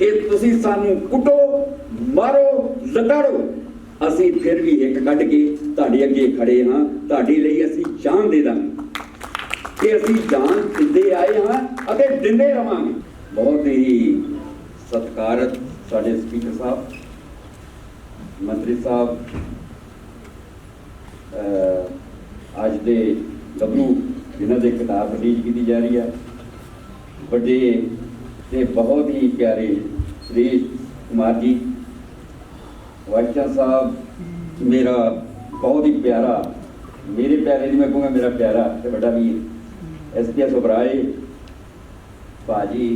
ਕਿ ਤੁਸੀਂ ਸਾਨੂੰ ਕੁੱਟੋ, ਮਾਰੋ ਲਗਾੜੋ ਅਸੀਂ ਫਿਰ ਵੀ ਇੱਕ ਕੱਢ ਕੇ ਤੁਹਾਡੇ ਅੱਗੇ ਖੜੇ ਹਾਂ। ਤੁਹਾਡੇ ਲਈ ਅਸੀਂ ਜਾਨ ਦੇ ਦਾਂਗੇ। ਕਿ ਅਸੀਂ ਜਾਨ ਦਿੰਦੇ ਆਏ ਹਾਂ ਅਤੇ ਦਿੰਦੇ ਰਵਾਂਗੇ। ਬਹੁਤ ਹੀ ਸਤਿਕਾਰਤ ਸਾਡੇ ਸਪੀਕਰ ਸਾਹਿਬ, ਮੰਤਰੀ ਸਾਹਿਬ ਅੱਜ ਦੇ ਗੱਭਰੂ ਜਿਨ੍ਹਾਂ ਦੇ ਕਿਤਾਬ ਰਿਲੀਜ਼ ਕੀਤੀ ਜਾ ਰਹੀ ਹੈ। ਵੱਡੇ ਤੇ ਬਹੁਤ ਹੀ ਪਿਆਰੇ ਸ੍ਰੀ ਕੁਮਾਰ ਜੀ। ਵਾਚਾ ਸਾਹਿਬ ਮੇਰਾ ਬਹੁਤ ਹੀ ਪਿਆਰਾ, ਮੇਰੇ ਪਿਆਰੇ ਨਹੀਂ ਮੈਂ ਕਹੂੰਗਾ ਮੇਰਾ ਪਿਆਰਾ ਤੇ ਵੱਡਾ ਵੀਰ ਐਸਪੀਐਸ ਉਬਰਾਏ ਬਾਜੀ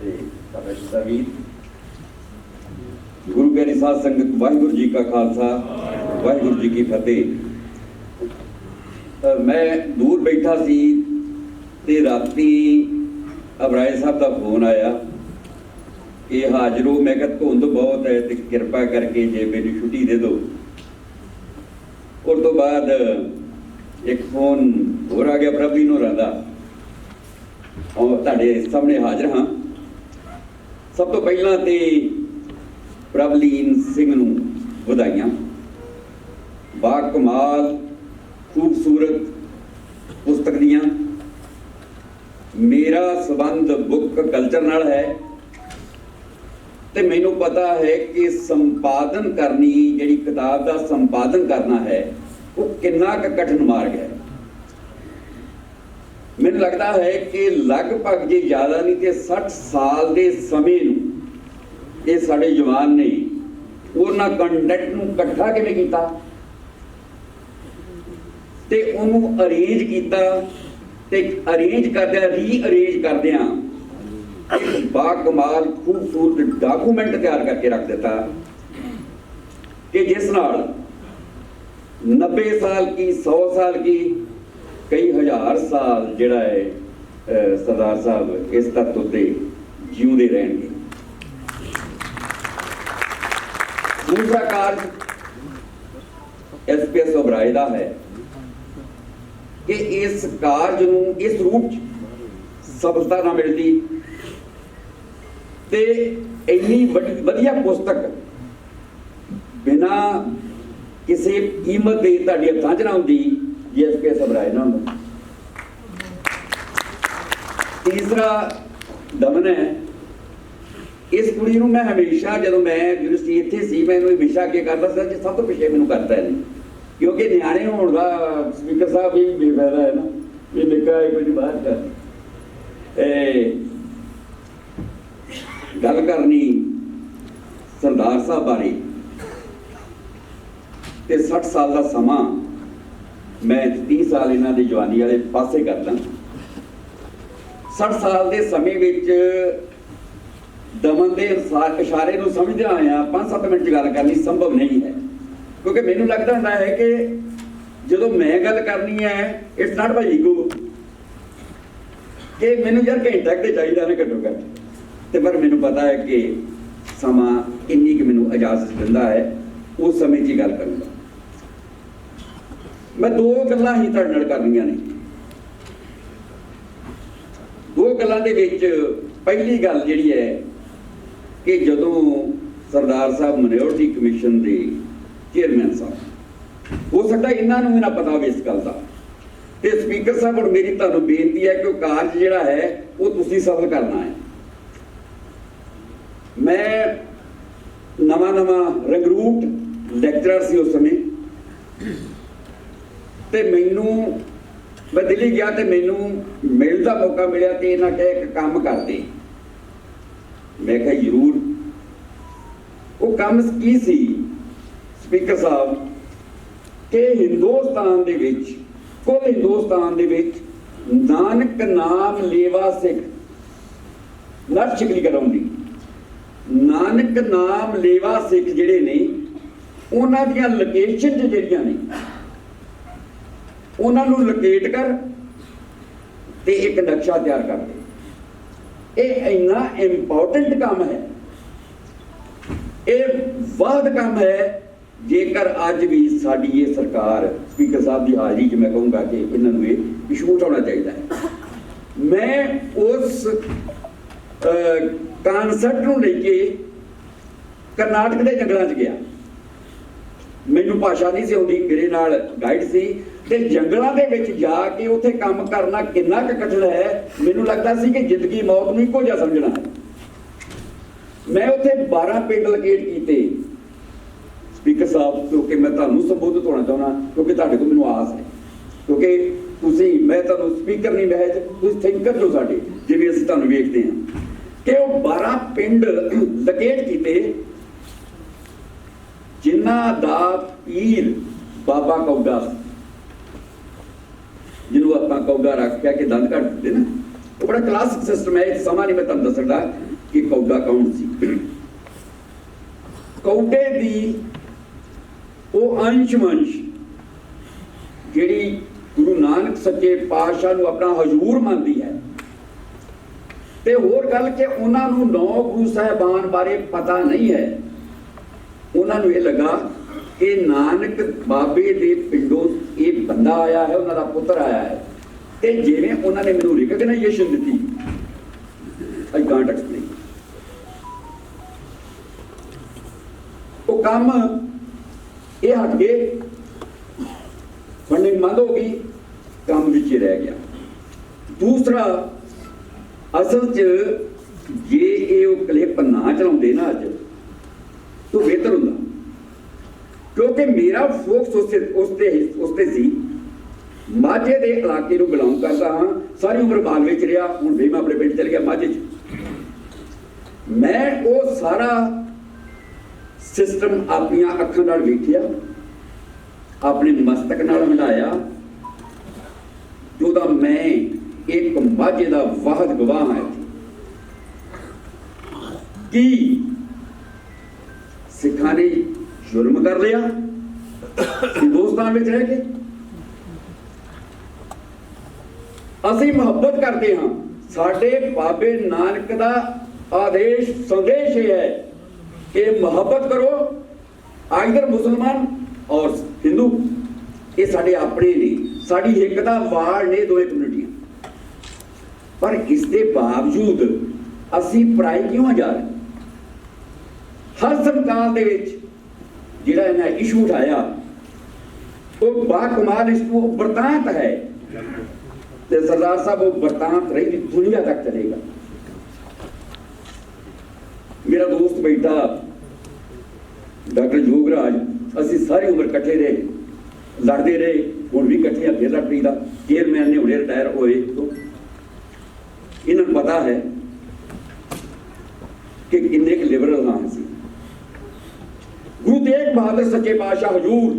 ਤੇ ਸਾਡਾ ਸ਼ਿਦਾ ਵੀਰ। ਗੁਰੂ ਪਿਆਰੀ ਸਾਧ ਸੰਗਤ, ਵਾਹਿਗੁਰੂ ਜੀ ਕਾ ਖਾਲਸਾ, ਵਾਹਿਗੁਰੂ ਜੀ ਕੀ ਫਤਿਹ। ਮੈਂ ਦੂਰ ਬੈਠਾ ਸੀ ਤੇ ਰਾਤੀ ਅਬਰਾਏ ਸਾਹਿਬ ਦਾ ਫੋਨ ਆਇਆ ਕਿ ਹਾਜ਼ਰੋ ਮੈਂ ਕਿਹਾ ਧੁੰਦ ਬਹੁਤ ਹੈ ਤੇ ਕਿਰਪਾ ਕਰਕੇ ਜੇ ਮੈਨੂੰ ਛੁੱਟੀ ਦੇ ਦਿਓ। ਉਸ ਤੋਂ ਬਾਅਦ ਇੱਕ ਫੋਨ ਹੋਰ ਆ ਗਿਆ ਪ੍ਰਭੀ ਨੂੰ ਦਾ ਔਰ ਤੁਹਾਡੇ ਸਾਹਮਣੇ ਹਾਜ਼ਰ ਹਾਂ। ਸਭ ਤੋਂ ਪਹਿਲਾਂ ਤੇ ਪ੍ਰਭਲੀਨ ਸਿੰਘ ਨੂੰ ਵਧਾਈਆਂ। ਬਾ ਕਮਾਲ, ਖੂਬਸੂਰਤ ਪੁਸਤਕ ਦੀਆਂ ਮੇਰਾ ਸਬੰਧ ਬੁੱਕ ਕਲਚਰ ਨਾਲ ਹੈ। ਤੇ ਮੈਨੂੰ ਪਤਾ ਹੈ ਕਿ ਸੰਪਾਦਨ ਕਰਨੀ, ਜਿਹੜੀ ਕਿਤਾਬ ਦਾ ਸੰਪਾਦਨ ਕਰਨਾ ਹੈ, ਉਹ ਕਿੰਨਾ ਕੁ ਕਠਿਨ ਮਾਰਗ ਹੈ। ਮੈਨੂੰ ਲੱਗਦਾ ਹੈ ਕਿ ਲਗਭਗ ਜੇ ਜ਼ਿਆਦਾ ਨਹੀਂ ਤੇ 60 ਸਾਲ ਦੇ ਸਮੇਂ ਨੂੰ ਇਹ ਸਾਡੇ ਜਵਾਨ ਨੇ ਉਹਨਾਂ ਕੰਟੈਂਟ ਨੂੰ ਇਕੱਠਾ ਕਿਵੇਂ ਕੀਤਾ? ਤੇ ਉਹਨੂੰ ਅਰੇਂਜ ਕੀਤਾ ਤੇ ਅਰੇਂਜ ਕਰਦਿਆਂ ਰੀਅਰੇਂਜ ਕਰਦਿਆਂ ਇੱਕ ਬਾ ਕਮਾਲ ਖੂਬਸੂਰਤ ਡਾਕੂਮੈਂਟ ਤਿਆਰ ਕਰਕੇ ਰੱਖ ਦਿੱਤਾ। ਕਿ ਜਿਸ ਨਾਲ 90 ਸਾਲ ਕੀ 100 ਸਾਲ ਕੀ, ਕਈ ਹਜ਼ਾਰ ਸਾਲ ਜਿਹੜਾ ਹੈ ਸਰਦਾਰ ਸਾਹਿਬ ਇਸ ਤੱਤ ਉੱਤੇ ਜਿਉਂਦੇ ਰਹਿਣਗੇ। ਦੂਸਰਾ ਕਾਰਜ ਐਸਪੀਐਸ ਓਬਰਾਏ ਦਾ ਹੈ। ਕਿ ਇਸ ਕਾਰਜ ਨੂੰ ਇਸ ਰੂਪ ਚ ਸਫਲਤਾ ਨਾ ਮਿਲਦੀ। ਤੇ ਇੰਨੀ ਵੱਡੀ- ਵਧੀਆ ਪੁਸਤਕ ਬਿਨਾ ਕਿਸੇ ਕੀਮਤ ਦੇ ਤੁਹਾਡੇ ਹੱਥਾਂ 'ਚ ਨਾ ਹੁੰਦੀ ਜੀਐਸਪੀਐਸ ਸਬਰਾਏ ਨਾ ਹੁੰਦਾ ਤੀਸਰਾ ਦਮਨ ਹੈ, ਇਸ ਕੁੜੀ ਨੂੰ ਮੈਂ ਹਮੇਸ਼ਾ ਜਦੋਂ ਮੈਂ ਯੂਨੀਵਰਸਿਟੀ ਇੱਥੇ ਸੀ, ਮੈਂ ਇਹਨੂੰ ਇਹ ਵਿਸ਼ਾ ਕੀ ਕਰਦਾ ਸੀ, ਸਭ ਤੋਂ ਪਿੱਛੇ ਮੈਨੂੰ ਕਰਦਾ ਹੈ ਕਿਉਂਕਿ ਨਿਆਣੇ ਹੋਣ ਦਾ ਸਪੀਕਰ ਸਾਹਿਬ ਵੀ ਬੇਫਾਇਦਾ ਹੈ ਨਾ ਇਹ ਨਿੱਕਾ ਇੱਕ ਵਾਰੀ ਬਾਹਰ ਕਰ। ਇਹ ਗੱਲ ਕਰਨੀ ਸਰਦਾਰ ਸਾਹਿਬ ਬਾਰੇ। ਤੇ 60 ਸਾਲ ਦਾ ਸਮਾਂ ਮੈਂ 30 ਸਾਲ ਇਹਨਾਂ ਦੀ ਜਵਾਨੀ ਵਾਲੇ ਪਾਸੇ ਕਰਦਾ। 60 ਸਾਲ ਦੇ ਸਮੇਂ ਵਿੱਚ ਦਮਨ ਦੇ ਇਸ਼ਾਰੇ ਨੂੰ ਸਮਝਦਿਆਂ ਆਇਆ 5-7 ਮਿੰਟ 'ਚ ਗੱਲ ਕਰਨੀ ਸੰਭਵ ਨਹੀਂ ਹੈ। ਕਿਉਂਕਿ ਮੈਨੂੰ ਲੱਗਦਾ ਹੁੰਦਾ ਹੈ ਕਿ ਜਦੋਂ ਮੈਂ ਗੱਲ ਕਰਨੀ ਹੈ ਇਟਸ ਨਾਟ ਬਾਈ ਈਗੋ ਕਿ ਮੈਨੂੰ ਯਾਰ ਘੰਟਾ ਕੁ ਚਾਹੀਦਾ ਨਾ ਘੱਟੋ ਘੱਟ। ਤੇ ਪਰ ਮੈਨੂੰ ਪਤਾ ਹੈ ਕਿ ਸਮਾਂ ਇੰਨੀ ਕਿ ਮੈਨੂੰ ਇਜਾਜ਼ਤ ਦਿੰਦਾ ਹੈ, ਉਸ ਸਮੇਂ 'ਚ ਹੀ ਗੱਲ ਕਰੂੰਗਾ। ਮੈਂ ਦੋ ਗੱਲਾਂ ਹੀ ਤੁਹਾਡੇ ਨਾਲ ਕਰਨੀਆਂ ਨੇ। ਦੋ ਗੱਲਾਂ ਦੇ ਵਿੱਚ ਪਹਿਲੀ ਗੱਲ ਜਿਹੜੀ ਹੈ ਕਿ ਜਦੋਂ ਸਰਦਾਰ ਸਾਹਿਬ ਮਿਨੋਰਟੀ ਕਮਿਸ਼ਨ ਦੇ ਚੇਅਰਮੈਨ ਸਾਹਿਬ। ਹੋ ਸਕਦਾ ਇਹਨਾਂ ਨੂੰ ਵੀ ਨਾ ਪਤਾ ਹੋਵੇ ਇਸ ਗੱਲ ਦਾ। ਤੇ ਸਪੀਕਰ ਸਾਹਿਬ, ਹੁਣ ਮੇਰੀ ਤੁਹਾਨੂੰ ਬੇਨਤੀ ਹੈ ਕਿ ਉਹ ਕਾਰਜ ਜਿਹੜਾ ਹੈ, ਉਹ ਤੁਸੀਂ ਸਫਲ ਕਰਨਾ ਹੈ। ਮੈਂ ਨਵਾਂ ਨਵਾਂ ਰੰਗਰੂਟ ਲੈਕਚਰਰ ਸੀ ਉਸ ਸਮੇਂ। ਤੇ ਮੈਨੂੰ, ਮੈਂ ਦਿੱਲੀ ਗਿਆ ਤੇ ਮੈਨੂੰ ਮਿਲਣ ਦਾ ਮੌਕਾ ਮਿਲਿਆ ਤੇ ਇਹਨਾਂ ਕਿਹਾ ਇੱਕ ਕੰਮ ਕਰਦੇ। ਮੈਂ ਕਿਹਾ, ਜ਼ਰੂਰ। ਉਹ ਕੰਮ ਕੀ ਸੀ? ਸਪੀਕਰ ਸਾਹਿਬ, ਕਿ ਹਿੰਦੁਸਤਾਨ ਦੇ ਵਿੱਚ, ਕੁੱਲ ਹਿੰਦੁਸਤਾਨ ਦੇ ਵਿੱਚ ਨਾਨਕ ਨਾਮ ਲੇਵਾ ਸਿੱਖ ਨਰ ਸ਼ਿਕਲੀ ਕਰਾਉਂਦੀ ਨਾਨਕ ਨਾਮ ਲੇਵਾ ਸਿੱਖ ਜਿਹੜੇ ਨੇ, ਉਹਨਾਂ ਦੀਆਂ ਲੋਕੇਸ਼ਨ ਜਿਹੜੀਆਂ ਨੇ, ਉਹਨਾਂ ਨੂੰ ਲੋਕੇਟ ਕਰ ਤੇ ਇੱਕ ਨਕਸ਼ਾ ਤਿਆਰ ਕਰ ਦੇ। ਇਹ ਇੰਨਾ ਇੰਪੋਰਟੈਂਟ ਕੰਮ ਹੈ। ਇਹ ਵਾਦ ਕੰਮ ਹੈ ਜੇਕਰ ਅੱਜ ਵੀ ਸਾਡੀ ਇਹ ਸਰਕਾਰ ਸਪੀਕਰ ਸਾਹਿਬ ਦੀ ਹਾਜ਼ਰੀ 'ਚ ਮੈਂ ਕਹੂੰਗਾ ਕਿ ਇਹਨਾਂ ਨੂੰ ਇਹ ਵਿਸ਼ੂਟ ਹੋਣਾ ਚਾਹੀਦਾ ਹੈ। ਮੈਂ ਉਸ ਕਨਸਰਟ ਨੂੰ ਲੈ ਕੇ ਕਰਨਾਟਕ ਦੇ ਜੰਗਲਾਂ 'ਚ ਗਿਆ। ਮੈਨੂੰ ਭਾਸ਼ਾ ਨਹੀਂ ਸੀ ਆਉਂਦੀ, ਮੇਰੇ ਨਾਲ ਗਾਈਡ ਸੀ ਤੇ ਜੰਗਲਾਂ ਦੇ ਵਿੱਚ ਜਾ ਕੇ ਉੱਥੇ ਕੰਮ ਕਰਨਾ ਕਿੰਨਾ ਕੁ ਕਠਿਨ ਹੈ, ਮੈਨੂੰ ਲੱਗਦਾ ਸੀ ਕਿ ਜ਼ਿੰਦਗੀ ਮੌਤ ਨੂੰ ਇੱਕੋ ਜਿਹਾ ਸਮਝਣਾ ਹੈ। ਮੈਂ ਉੱਥੇ 12 ਪਿੰਡ ਲੋਕੇਟ ਕੀਤੇ। ਸਾਹਿਬ, ਕਿਉਂਕਿ ਮੈਂ ਤੁਹਾਨੂੰ ਸੰਬੋਧਿਤ ਹੋਣਾ ਚਾਹੁੰਦਾ, ਕਿਉਂਕਿ ਤੁਹਾਡੇ ਤੋਂ ਮੈਨੂੰ ਆਸ ਹੈ। ਕਿਉਂਕਿ ਤੁਸੀਂ, ਮੈਂ ਤੁਹਾਨੂੰ ਸਪੀਕਰ ਨਹੀਂ ਮਹਿਜ ਤੁਸੀਂ ਥਿੰਕਰ ਜੋ ਸਾਡੇ, ਜਿਵੇਂ ਅਸੀਂ ਤੁਹਾਨੂੰ ਵੇਖਦੇ ਹਾਂ। ਕਿ ਉਹ 12 ਪਿੰਡ ਲੋਕੇਟ ਕੀਤੇ, ਜਿਨ੍ਹਾਂ ਦਾ ਪੀਰ ਬਾਬਾ ਕੌਗਾ ਸੀ। ਜਿਹਨੂੰ ਆਪਾਂ ਕੌਗਾ ਰੱਖਿਆ ਕਿ ਦੰਦ ਕੱਢ ਦਿੰਦੇ ਨਾ। ਉਹ ਬੜਾ ਕਲਾਸਿਕ ਸਿਸਟਮ ਹੈ, ਇਹ ਸਮਾਂ ਨਹੀਂ ਮੈਂ ਤੁਹਾਨੂੰ ਦੱਸਦਾ ਕਿ ਕੌਗਾ ਕੌਣ ਸੀ। ਕੌਡੇ ਦੀ ਉਹ ਅੰਸ਼ ਮੰਸ਼, ਜਿਹੜੀ ਗੁਰੂ ਨਾਨਕ ਸੱਚੇ ਪਾਤਸ਼ਾਹ ਨੂੰ ਆਪਣਾ ਹਜ਼ੂਰ ਮੰਨਦੀ ਹੈ। ਤੇ ਹੋਰ ਗੱਲ ਕਿ ਉਹਨਾਂ ਨੂੰ ਨੌ ਗੁਰੂ ਸਾਹਿਬਾਨ ਬਾਰੇ ਪਤਾ ਨਹੀਂ ਹੈ। ਉਹਨਾਂ ਨੂੰ ਇਹ ਲੱਗਾ ਕਿ ਨਾਨਕ ਬਾਬੇ ਦੇ ਪਿੰਡੋਂ ਇਹ ਬੰਦਾ ਆਇਆ ਹੈ, ਉਹਨਾਂ ਦਾ ਪੁੱਤਰ ਆਇਆ ਹੈ। ਤੇ ਜਿਵੇਂ ਉਹਨਾਂ ਨੇ ਮੈਨੂੰ ਰਿਕਗਨਾਈਜੇਸ਼ਨ ਦਿੱਤੀ ਆਈ ਕਾਂਟ ਐਕਸਪਲੇਨ ਉਹ ਕੰਮ ਇਹ ਹਟ ਗਏ ਫੰਡਿੰਗ ਬੰਦ ਹੋ ਗਈ ਕੰਮ ਵਿੱਚ ਹੀ ਰਹਿ ਗਿਆ। ਦੂਸਰਾ, ਅਸਲ 'ਚ ਜੇ ਇਹ ਉਹ ਕਲਿੱਪ ਨਾ ਚਲਾਉਂਦੇ ਨਾ ਅੱਜ, ਤਾਂ ਬਿਹਤਰ ਹੁੰਦਾ। ਕਿਉਂਕਿ ਮੇਰਾ ਫੋਕਸ ਉਸ ਤੇ ਉਸ ਸੀ। ਮਾਝੇ ਦੇ ਇਲਾਕੇ ਨੂੰ ਬਿਲੋਂਗ ਕਰਦਾ ਹਾਂ। ਸਾਰੀ ਉਮਰ ਬਾਲ ਵਿੱਚ ਰਿਹਾ। ਹੁਣ ਵੀ ਮੈਂ ਆਪਣੇ ਪਿੰਡ ਚਲ ਗਿਆ ਮਾਝੇ 'ਚ। ਮੈਂ ਉਹ ਸਾਰਾ ਸਿਸਟਮ ਆਪਣੀਆਂ ਅੱਖਾਂ ਨਾਲ ਵੇਖਿਆ, ਆਪਣੇ ਮਸਤਕ ਨਾਲ ਹੰਡਾਇਆ ਜਿਹਦਾ ਮੈਂ ਇੱਕ ਮਾਝੇ ਦਾ ਵਾਹਦ ਗਵਾਹ ਹਾਂ ਕਿ ਸਿੱਖਾਂ ਨੇ ਜ਼ੁਲਮ ਕਰ ਲਿਆ? ਹਿੰਦੁਸਤਾਨ ਵਿੱਚ ਰਹਿ ਕੇ। ਅਸੀਂ ਮੁਹੱਬਤ ਕਰਦੇ ਹਾਂ। ਸਾਡੇ ਬਾਬੇ ਨਾਨਕ ਦਾ ਆਦੇਸ਼ ਸੰਦੇਸ਼ ਇਹ ਹੈ। ਕਿ ਮੁਹੱਬਤ ਕਰੋ ਆਇਦਰ ਮੁਸਲਮਾਨ ਔਰ ਹਿੰਦੂ ਇਹ ਸਾਡੇ ਆਪਣੇ ਨੇ ਸਾਡੀ ਇੱਕ ਦਾ ਵਾਰ ਨੇ ਦੋਏ ਕਮਿਊਨਿਟੀਆਂ ਪਰ ਇਸ ਦੇ ਬਾਵਜੂਦ ਅਸੀਂ ਪਰਾਈ ਕਿਉਂ ਜਾ ਰਹੇ ਹਰ ਸਰਕਾਰ ਦੇ ਵਿੱਚ ਜਿਹੜਾ ਇਹਨਾਂ ਇਸ਼ੂ ਉਠਾਇਆ ਉਹ ਬਾ ਕਮਾਲ ਇਸ ਨੂੰ ਵਰਤਾਂਤ ਹੈ ਤੇ ਸਰਦਾਰ ਸਾਹਿਬ ਉਹ ਵਰਤਾਂਤ ਰਹੀ ਦੁਨੀਆ ਤੱਕ ਚਲੇਗਾ ਮੇਰਾ ਦੋਸਤ ਬੈਠਾ, ਡਾਕਟਰ ਜੋਗਰਾਜ, ਅਸੀਂ ਸਾਰੀ ਉਮਰ ਇਕੱਠੇ ਰਹੇ, ਲੜਦੇ ਰਹੇ, ਹੁਣ ਵੀ ਇਕੱਠੇ ਆ, ਫਿਰ ਲੜ ਪਈਦਾ ਚੇਅਰਮੈਨ ਨੇ ਹੁਣੇ ਰਿਟਾਇਰ ਹੋਏ। ਤੋਂ ਇਹਨਾਂ ਨੂੰ ਪਤਾ ਹੈ ਕਿ ਕਿੰਨੇ ਕੁ ਲਿਬਰਲ ਹਾਂ ਸੀ ਗੁਰੂ ਤੇਗ ਬਹਾਦਰ ਸੱਚੇ ਪਾਤਸ਼ਾਹ ਹਜੂਰ।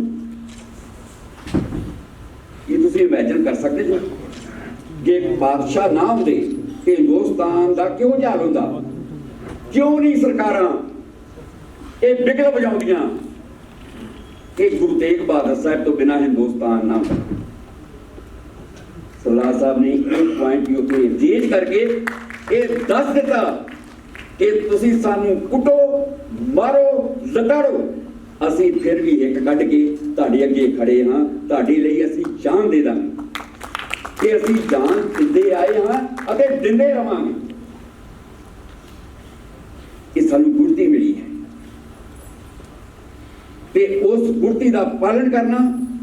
ਇਹ ਤੁਸੀਂ ਇਮੇਜਿਨ ਕਰ ਸਕਦੇ ਹੋ ਕਿ ਬਾਦਸ਼ਾਹ ਨਾ ਹੁੰਦੇ ਕਿ ਹਿੰਦੁਸਤਾਨ ਦਾ ਕਿਉਂ ਜਿਹਾ ਹਾਲ ਹੁੰਦਾ? ਕਿਉਂ ਨਹੀਂ ਸਰਕਾਰਾਂ ਇਹ ਬਿਗਲ ਵਜਾਉਂਦੀਆਂ? ਕਿ ਗੁਰੂ ਤੇਗ ਬਹਾਦਰ ਸਾਹਿਬ ਤੋਂ ਬਿਨਾ ਹਿੰਦੁਸਤਾਨ ਨਾ ਹੁੰਦਾ ਸਰਦਾਰ ਸਾਹਿਬ ਨੇ ਇਹ ਪੁਆਇੰਟ ਯੂ ਤੇ ਰੇਜ ਕਰਕੇ ਇਹ ਦੱਸ ਦਿੱਤਾ ਕਿ ਤੁਸੀਂ ਸਾਨੂੰ ਕੁੱਟੋ, ਮਾਰੋ, ਲਟਾੜੋ। ਅਸੀਂ ਫਿਰ ਵੀ ਇੱਕ ਕੱਢ ਕੇ ਤੁਹਾਡੇ ਅੱਗੇ ਖੜੇ ਹਾਂ। ਤੁਹਾਡੇ ਲਈ ਅਸੀਂ ਜਾਨ ਦੇ ਦਾਂਗੇ। ਕਿ ਅਸੀਂ ਜਾਨ ਦਿੰਦੇ ਆਏ ਹਾਂ ਅਤੇ ਦਿੰਦੇ ਰਵਾਂਗੇ। ਇਹ ਸਾਨੂੰ ਗੁਰਤੀ ਮਿਲੀ ਹੈ। ਤੇ ਉਸ ਗੁਰਤੀ ਦਾ ਪਾਲਣ ਕਰਨਾ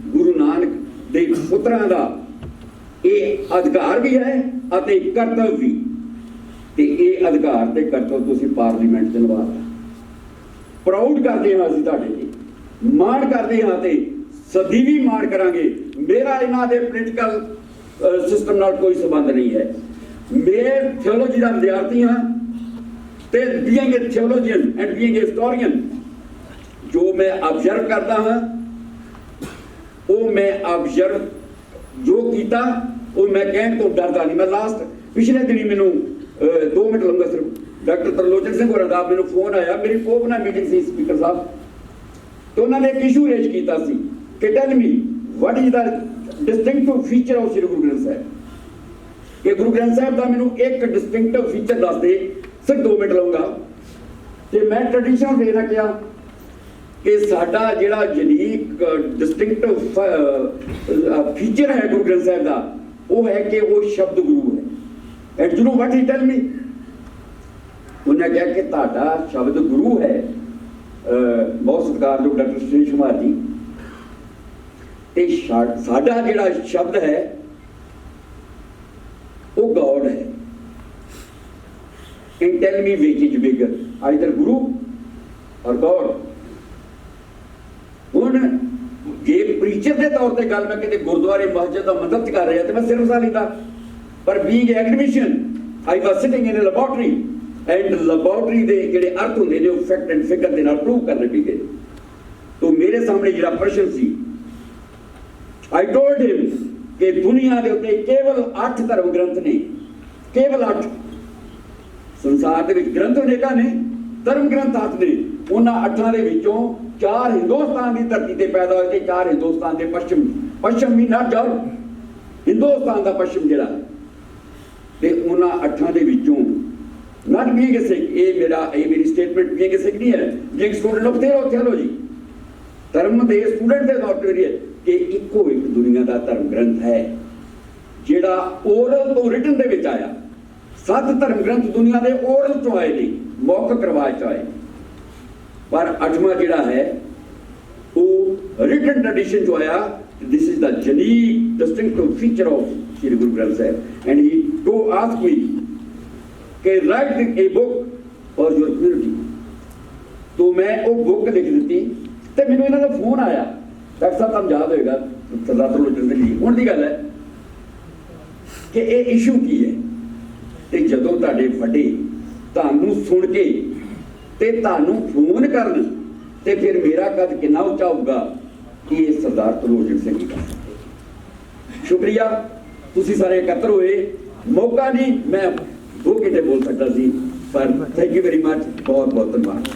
ਗੁਰੂ ਨਾਨਕ ਦੇ ਪੁੱਤਰਾਂ ਦਾ ਇਹ ਅਧਿਕਾਰ ਵੀ ਹੈ ਅਤੇ ਕਰਤੱਵ ਵੀ। ਤੇ ਇਹ ਅਧਿਕਾਰ ਤੇ ਕਰਤੱਵ ਤੁਸੀਂ ਪਾਰਲੀਮੈਂਟ ਚ ਨਿਭਾਇਆ ਪ੍ਰਾਊਡ ਕਰਦੇ ਹਾਂ ਅਸੀਂ ਤੁਹਾਡੇ ਲਈ। ਮਾਣ ਕਰਦੇ ਹਾਂ ਤੇ ਸਦੀ ਵੀ ਮਾਣ ਕਰਾਂਗੇ। ਮੇਰਾ ਇਹਨਾਂ ਦੇ ਪੋਲੀਟੀਕਲ ਸਿਸਟਮ ਨਾਲ ਕੋਈ ਸੰਬੰਧ ਨਹੀਂ ਹੈ। ਮੈਂ ਥਿਓਲੋਜੀ ਦਾ ਵਿਦਿਆਰਥੀ ਹਾਂ। ਤੇ being a theologian and being a historian ਜੋ ਮੈਂ ਆਬਜ਼ਰਵ ਕਰਦਾ ਹਾਂ, ਉਹ ਮੈਂ ਆਬਜ਼ਰਵ ਜੋ ਕੀਤਾ, ਉਹ ਮੈਂ ਕਹਿਣ ਤੋਂ ਡਰਦਾ ਨਹੀਂ। ਮੈਂ ਲਾਸਟ ਪਿਛਲੇ ਦਿਨੀ ਮੈਨੂੰ 2 ਮਿੰਟ ਲੰਗਾ ਸਿਰਫ। ਡਾਕਟਰ ਤਰਲੋਚਨ ਸਿੰਘ ਹੋਰਾਂ ਦਾ ਮੈਨੂੰ ਫੋਨ ਆਇਆ। ਮੇਰੀ ਕੋਪ ਨਾਲ ਮੀਟਿੰਗ ਸੀ ਸਪੀਕਰ ਸਾਹਿਬ। ਤੇ ਉਹਨਾਂ ਨੇ ਇੱਕ ਇਸ਼ੂ ਰੇਜ ਕੀਤਾ ਸੀ ਕਿ tell me what is the distinctive feature of Shri Guru Granth Sahib? ਕਿ ਗੁਰੂ ਗ੍ਰੰਥ ਸਾਹਿਬ ਦਾ ਮੈਨੂੰ ਇੱਕ ਡਿਸਟਿੰਕਟਿਵ ਫੀਚਰ ਦੱਸ ਦੇ ਸਿਰਫ 2 ਮਿੰਟ ਲਵਾਂਗਾ ਤੇ ਮੈਂ ਟ੍ਰੈਡੀਸ਼ਨਲ ਵੇ ਨਾਲ ਕਿਹਾ ਕਿ ਸਾਡਾ ਜਿਹੜਾ ਯੂਨੀਕ ਡਿਸਟਿੰਕਟਿਵ ਫੀਚਰ ਹੈ ਗੁਰੂ ਗ੍ਰੰਥ ਸਾਹਿਬ ਦਾ, ਉਹ ਹੈ ਕਿ ਉਹ ਸ਼ਬਦ ਗੁਰੂ ਹੈ। And you know what he tell me ਉਹਨੇ ਕਿਹਾ ਕਿ ਤੁਹਾਡਾ ਸ਼ਬਦ ਗੁਰੂ ਹੈ। ਬਹੁਤ ਸਤਿਕਾਰਯੋਗ ਡਾਕਟਰ ਸੁਰੇਸ਼ ਕੁਮਾਰ ਜੀ। ਤੇ ਸ਼ਾ- ਸਾਡਾ ਜਿਹੜਾ ਸ਼ਬਦ ਹੈ, ਉਹ ਗੋਡ ਹੈ। And tell me which is bigger? Either guru or god ਹੁਣ ਜੇ ਪ੍ਰੀਚਰ ਦੇ ਤੌਰ ਤੇ ਗੱਲ ਮੈਂ ਕਿਤੇ ਗੁਰਦੁਆਰੇ, ਮਸਜਿਦ ਦਾ ਮੰਦਰ ਕਰ ਰਿਹਾ ਤੇ ਮੈਂ ਸਿਰਫ ਸਾ ਲੈਂਦਾ ਪਰ being academician I was sitting in a laboratory and laboratory ਦੇ ਜਿਹੜੇ ਅਰਥ ਹੁੰਦੇ ਨੇ ਉਹ ਫੈਕਟ ਐਂਡ ਫਿਗਰ ਦੇ ਨਾਲ ਪ੍ਰੂਵ ਕਰਨੇ ਪਈਦੇ ਤੋਂ ਮੇਰੇ ਸਾਹਮਣੇ ਜਿਹੜਾ ਪ੍ਰਸ਼ਨ ਸੀ ਆਈ ਟੋਲਡ ਹਿਮ ਕਿ ਦੁਨੀਆ ਦੇ ਉੱਤੇ ਕੇਵਲ 8 ਧਰਮ ਗ੍ਰੰਥ ਨੇ। ਕੇਵਲ 8 ਸੰਸਾਰ ਦੇ ਵਿੱਚ ਗ੍ਰੰਥ ਅਨੇਕਾਂ ਨੇ, ਧਰਮ ਗ੍ਰੰਥ ਅੱਠ ਨੇ। ਉਹਨਾਂ ਅੱਠਾਂ ਦੇ ਵਿੱਚੋਂ ਚਾਰ ਹਿੰਦੁਸਤਾਨ ਦੀ ਧਰਤੀ ਤੇ ਪੈਦਾ ਹੋਏ ਤੇ ਚਾਰ ਹਿੰਦੁਸਤਾਨ ਦੇ ਪੱਛਮ ਪੱਛਮ ਵੀ ਨਾ ਜਾਓ। ਹਿੰਦੁਸਤਾਨ ਦਾ ਪੱਛਮ ਜਿਹੜਾ ਤੇ ਉਹਨਾਂ ਅੱਠਾਂ ਦੇ ਵਿੱਚੋਂ ਨਾਟ ਬੀਇੰਗ ਅ ਸਿੱਖ, ਇਹ ਮੇਰਾ, ਇਹ ਮੇਰੀ ਸਟੇਟਮੈਂਟ ਬੀਇੰਗ ਅ ਸਿੱਖ ਨਹੀਂ ਹੈ। ਜੇ ਸਟੂਡੈਂਟ ਆਫ ਥੇਰੋ ਥਿਓਲੋਜੀ ਧਰਮ ਦੇ ਸਟੂਡੈਂਟ ਦੇ ਤੌਰ ਤੇ ਕਿ ਇੱਕੋ ਇੱਕ ਦੁਨੀਆ ਦਾ ਧਰਮ ਗ੍ਰੰਥ ਹੈ, ਜਿਹੜਾ ਓਰਲ ਤੋਂ ਰਿਟਨ ਦੇ ਵਿੱਚ ਆਇਆ। ਸੱਤ ਧਰਮ ਗ੍ਰੰਥ ਦੁਨੀਆ ਦੇ ਓਰਲ ਤੋਂ ਆਏ ਨੇ ਮੌਖਿਕ ਰਵਾਜ ਤੋਂ ਆਏ। ਪਰ ਅੱਠਵਾਂ ਜਿਹੜਾ ਹੈ, ਉਹ ਰਿਟਨ ਟ੍ਰੈਡੀਸ਼ਨ ਤੋਂ ਆਇਆ this is the unique distinctive feature of Shri Guru Granth Sahib. And he too ask me ਕਿ write a book for your community ਤੋਂ ਮੈਂ ਉਹ ਬੁੱਕ ਲਿਖ ਦਿੱਤੀ ਤੇ ਮੈਨੂੰ ਇਹਨਾਂ ਦਾ ਫੋਨ ਆਇਆ ਡਾਕਟਰ ਸਾਹਿਬ ਤੁਹਾਨੂੰ ਯਾਦ ਹੋਏਗਾ ਸਰਦਾਰ ਤਰਲੋਚਨ ਸਿੰਘ ਜੀ ਹੁਣ ਦੀ ਗੱਲ ਹੈ ਕਿ ਇਹ ਇਸ਼ੂ ਕੀ ਹੈ ਤੁਹਾਡੇ ਵੱਡੇ ਤੁਹਾਨੂੰ ਸੁਣ ਕੇ ਤੇ ਤੁਹਾਨੂੰ ਫੋਨ ਕਰਨ ਤੇ ਫਿਰ ਮੇਰਾ ਕੱਦ ਕਿੰਨਾ ਉੱਚਾ ਹੋਊਗਾ ਕਿ ਇਹ ਸਰਦਾਰ ਤਰਲੋਚਨ ਸਿੰਘ ਜੀ ਕਰ ਸ਼ੁਕਰੀਆ, ਤੁਸੀਂ ਸਾਰੇ ਇਕੱਤਰ ਹੋਏ। ਮੌਕਾ ਨਹੀਂ, ਮੈਂ ਦੋ ਘੰਟੇ ਬੋਲ ਸਕਦਾ ਸੀ, ਪਰ ਥੈਂਕ ਯੂ ਵੈਰੀ ਮੱਚ ਬਹੁਤ ਬਹੁਤ ਧੰਨਵਾਦ।